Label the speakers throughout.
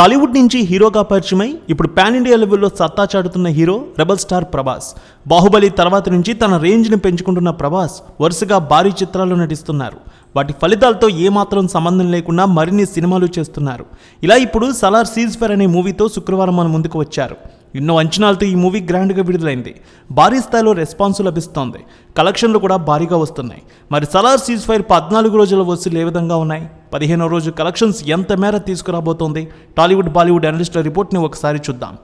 Speaker 1: టాలీవుడ్ నుంచి హీరోగా పరిచయమై ఇప్పుడు పాన్ ఇండియా లెవెల్లో సత్తా చాటుతున్న hero rebel star Prabhas. Baahubali తర్వాత నుంచి తన రేంజ్ని పెంచుకుంటున్న ప్రభాస్ వరుసగా భారీ చిత్రాల్లో నటిస్తున్నారు. వాటి ఫలితాలతో ఏమాత్రం సంబంధం లేకుండా మరిన్ని సినిమాలు చేస్తున్నారు. ఇలా ఇప్పుడు సలార్ సీజ్ ఫెర్ అనే మూవీతో శుక్రవారం మన ముందుకు వచ్చారు. ఎన్నో అంచనాలతో ఈ మూవీ గ్రాండ్గా విడుదలైంది. భారీ స్థాయిలో రెస్పాన్స్ లభిస్తోంది. కలెక్షన్లు కూడా భారీగా వస్తున్నాయి. మరి సలార్ సీజ్ ఫైర్ పద్నాలుగు రోజుల వసూలు ఏ విధంగా ఉన్నాయి? పదిహేనో రోజు కలెక్షన్స్ ఎంత మేర తీసుకురాబోతోంది? టాలీవుడ్ బాలీవుడ్ అనలిస్టుల రిపోర్ట్ని ఒకసారి చూద్దాం.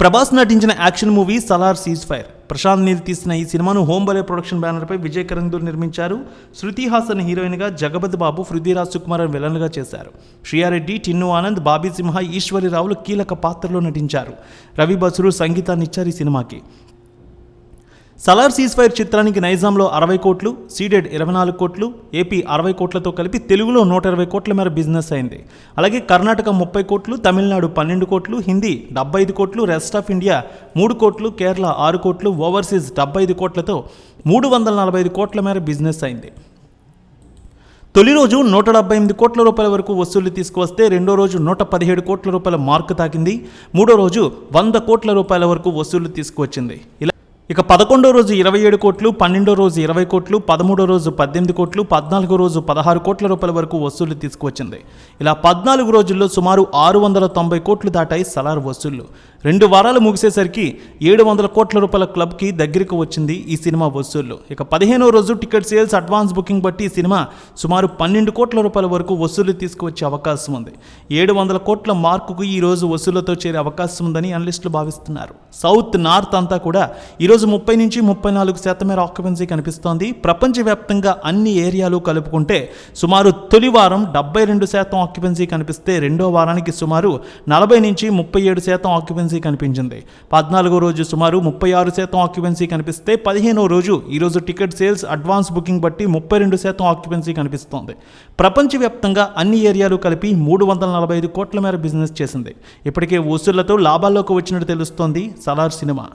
Speaker 1: ప్రభాస్ నటించిన action movie Salaar ceasefire. Prashanth Neel తీసిన ఈ సినిమాను హోంబలే ప్రొడక్షన్ బ్యానర్పై విజయ్ కరందూర్ నిర్మించారు. శృతి హాసన్ హీరోయిన్గా జగపతి బాబు పృథ్వీరాజ్ సుకుమార్ విలన్గా చేశారు. శ్రీయారెడ్డి టిన్ను ఆనంద్ బాబీ సింహ ఈశ్వరి రావులు కీలక పాత్రలో నటించారు. రవి బసురు సంగీతాన్నిచ్చారు ఈ సినిమాకి. సలార్ సీజ్ ఫైర్ చిత్రానికి నైజాంలో అరవై కోట్లు సీడెడ్ ఇరవై నాలుగు కోట్లు ఏపీ అరవై కోట్లతో కలిపి తెలుగులో నూట ఇరవై కోట్ల మేర బిజినెస్ అయింది. అలాగే కర్ణాటక ముప్పై కోట్లు తమిళనాడు పన్నెండు కోట్లు హిందీ డెబ్బై ఐదు కోట్లు రెస్ట్ ఆఫ్ ఇండియా మూడు కోట్లు కేరళ ఆరు కోట్లు ఓవర్సీస్ డెబ్బై ఐదు కోట్లతో మూడు వందల నలభై ఐదు కోట్ల మేర బిజినెస్ అయింది. తొలి రోజు నూట డెబ్బై ఎనిమిది కోట్ల రూపాయల వరకు వసూళ్ళు తీసుకువస్తే రెండో రోజు నూట పదిహేడు కోట్ల రూపాయల మార్కు తాకింది. మూడో రోజు వంద కోట్ల రూపాయల వరకు వసూళ్ళు తీసుకువచ్చింది. ఇలా ఇక పదకొండో రోజు ఇరవై ఏడు కోట్లు పన్నెండో రోజు ఇరవై కోట్లు పదమూడో రోజు పద్దెనిమిది కోట్లు పద్నాలుగో రోజు పదహారు కోట్ల రూపాయల వరకు వసూళ్ళు తీసుకువచ్చింది. ఇలా పద్నాలుగు రోజుల్లో సుమారు ఆరు వందల తొంభై కోట్లు దాటాయి సలార్ వసూళ్ళు. రెండు వారాలు ముగిసేసరికి ఏడు వందల కోట్ల రూపాయల క్లబ్కి దగ్గరికి వచ్చింది ఈ సినిమా వసూళ్ళు. ఇక పదిహేనో రోజు టికెట్ సేల్స్ అడ్వాన్స్ బుకింగ్ బట్టి ఈ సినిమా సుమారు పన్నెండు కోట్ల రూపాయల వరకు వసూళ్ళు తీసుకువచ్చే అవకాశం ఉంది. ఏడు వందల కోట్ల మార్కుకు ఈ రోజు వసూళ్ళతో చేరే అవకాశం ఉందని అనలిస్టులు భావిస్తున్నారు. సౌత్ నార్త్ అంతా కూడా ఈరోజు ముప్పై నుంచి ముప్పై నాలుగు శాతం మేర ఆక్యుపెన్సీ కనిపిస్తోంది. ప్రపంచవ్యాప్తంగా అన్ని ఏరియాలు కలుపుకుంటే సుమారు తొలి వారం డెబ్బై రెండు శాతం ఆక్యుపెన్సీ కనిపిస్తే రెండో వారానికి సుమారు నలభై నుంచి ముప్పై ఏడు శాతం ఆక్యుపెన్సీ కనిపించింది. పద్నాలుగో రోజు సుమారు ముప్పై ఆరు శాతం ఆక్యుపెన్సీ కనిపిస్తే పదిహేనో రోజు ఈరోజు టికెట్ సేల్స్ అడ్వాన్స్ బుకింగ్ బట్టి ముప్పై రెండు శాతం ఆక్యుపెన్సీ కనిపిస్తోంది. ప్రపంచవ్యాప్తంగా అన్ని ఏరియాలు కలిపి మూడు వందల నలభై ఐదు కోట్ల మేర బిజినెస్ చేసింది. ఇప్పటికే వసూళ్ళతో లాభాల్లోకి వచ్చినట్టు తెలుస్తోంది సలార్ సినిమా.